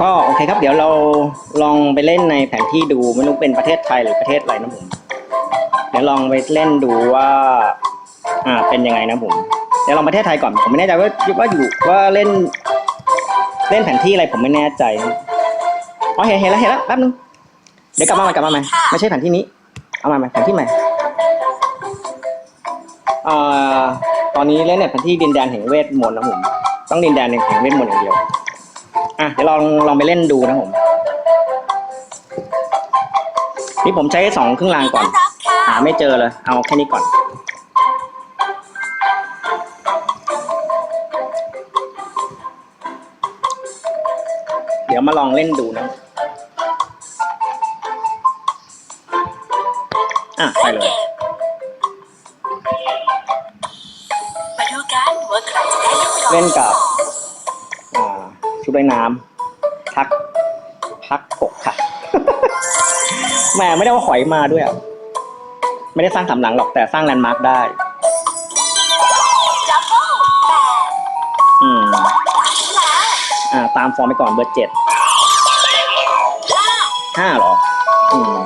ก็โอเคครับ เดี๋ยวเราลองไปเล่นในแผนที่ดูไม่รู้เป็นประเทศไทยหรือประเทศอะไรนะผมเดี๋ยวลองไปเล่นดูว่าอ่าเป็นยังไงนะผมเดี๋ยวลองประเทศไทยก่อนผมไม่แน่ใจว่าว่าอยู่ว่าเล่น เล่นแผนที่อะไรผมไม่แน่ใจอ๋อเห็นเห็นแล้วเห็นแล้วแป๊บนึงเดี๋ยวกลับมาใหม่กลับมาใหม่ไม่ใช่แผนที่นี้เอามาใหม่แผนที่ใหม่อ่าตอนนี้เล่นในแผนที่ดินแดนแห่งเวทมนต์นะผมต้องดินแดนแห่งเวทมนต์อย่างเดียว อะเดี๋ยวลองลองไปเล่นดูนะผม นี่ผมใช้สองเครื่องรางก่อนรับค่ะหาไม่เจอเลย เอาแค่นี้ก่อน เดี๋ยวมาลองเล่นดูนะ อะ ไปเลยมาดูกันว่าใครจะได้ลูกดอกเล่นกับอ่า ชุดว่ายน้ำพัก พักปกค่ะ แหมไม่ได้ว่าหอยมาด้วยอะไม่ได้สร้างสำหลังหรอกแต่สร้างแลนด์มาร์กได้ ดับเบิลแปดอืม อ่า ตามฟอร์มไปก่อนเบอร์เจ็ดห้าห้าเหรอ อืม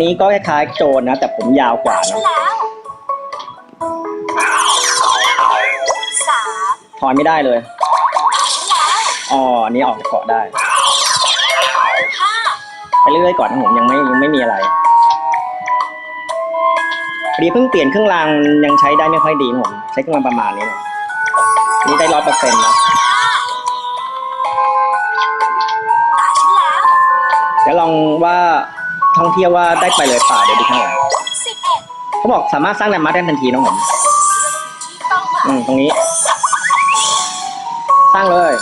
นนี้ก็คล้ายๆโจรนะ แต่ผมยาวกว่าฉันเนาะแล้วสามถอนไม่ได้เลยฉันแล้วอ๋ออันนี้ออกจากเกาะได้ ห้าไปเรื่อยๆก่อนนะผมยังไม่ยังไม่มีอะไรพอดีเพิ่งเปลี่ยนเครื่องรางยังใช้ได้ไม่ค่อยดีนะผมใช้เครื่องรางประมาณนี้เนาะอันนี่ได้ร้อยเปอร์เซ็นต์แล้วห้าตายฉันแล้วเดี๋ยวลองว่า ท่องเที่ยวว่าได้ไปเลยเปล่าเดี๋ยวดูข้างหลังสิบเอ็ดเขาบอกสามารถสร้างแลนด์มาร์คได้ทันทีนะผมที่เป้าหมายอืมตรงนี้ สร้างเลย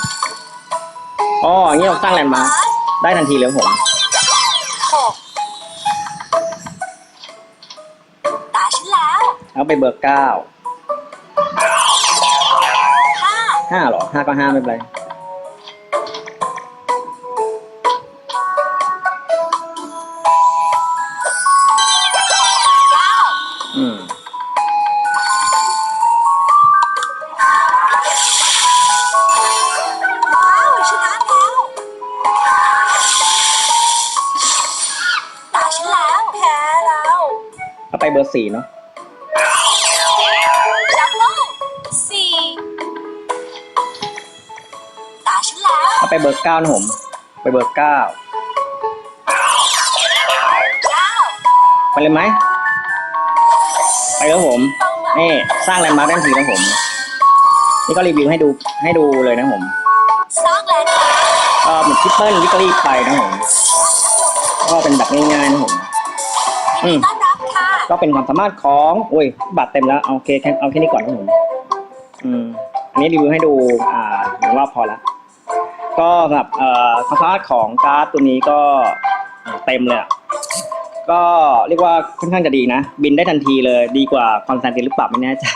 อ๋ออย่างนี้เราสร้างแลนด์มาร์คได้ทันทีเลยครับผมหกตายฉันแล้วเอาไปเบอร์เก้าห้าห้าเหรอห้าก็ห้าไม่เป็นไร เอาไปเบอร์สี่เนาะดับเบิ้ลสี่ตายฉันแล้วเอาไปเบอร์เก้านะผม ไปเบอร์เก้าเก้าไปเลยไหม ไปแล้วผมเป้าหมายนี่สร้างแลนด์มาร์คได้ทันทีนะผม นี่ก็รีวิวให้ดูให้ดูเลยนะผมสร้างแลนด์มาร์คก็เหมือนทิปเปิลวิกฤตไปนะผม ก็เป็นแบบง่ายๆนะผม อืมต้อนรับค่ะ ก็เป็นความสามารถของโอ้ยบัตรเต็มแล้วเอาโอเคเอาแค่นี้ก่อนนะผมอืมอันนี้รีวิวให้ดูอ่าหนึ่งรอบพอละก็สำหรับเอ่อความสามารถของการ์ดตัวนี้ก็เต็มเลยก็เรียกว่าค่อนข้างจะดีนะ บินได้ทันทีเลยดีกว่าคอนสแตนตินหรือเปล่าไม่แน่ใจ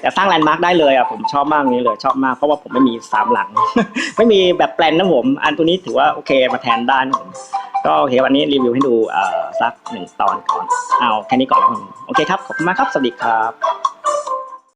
แต่สร้างแลนด์มาร์คได้เลยอะผมชอบมากนี้เลยชอบมากเพราะว่าผมไม่มีสามหลัง ไม่มีแบบแปลนนะผม อันตัวนี้ถือว่าโอเคมาแทนได้นะผมก็โอเควันนี้รีวิวให้ดูอ่อสักหนึ่งตอนก่อน เอาแค่นี้ก่อนแล้วกันโอเคครับ ขอบคุณมากครับ สวัสดีครับ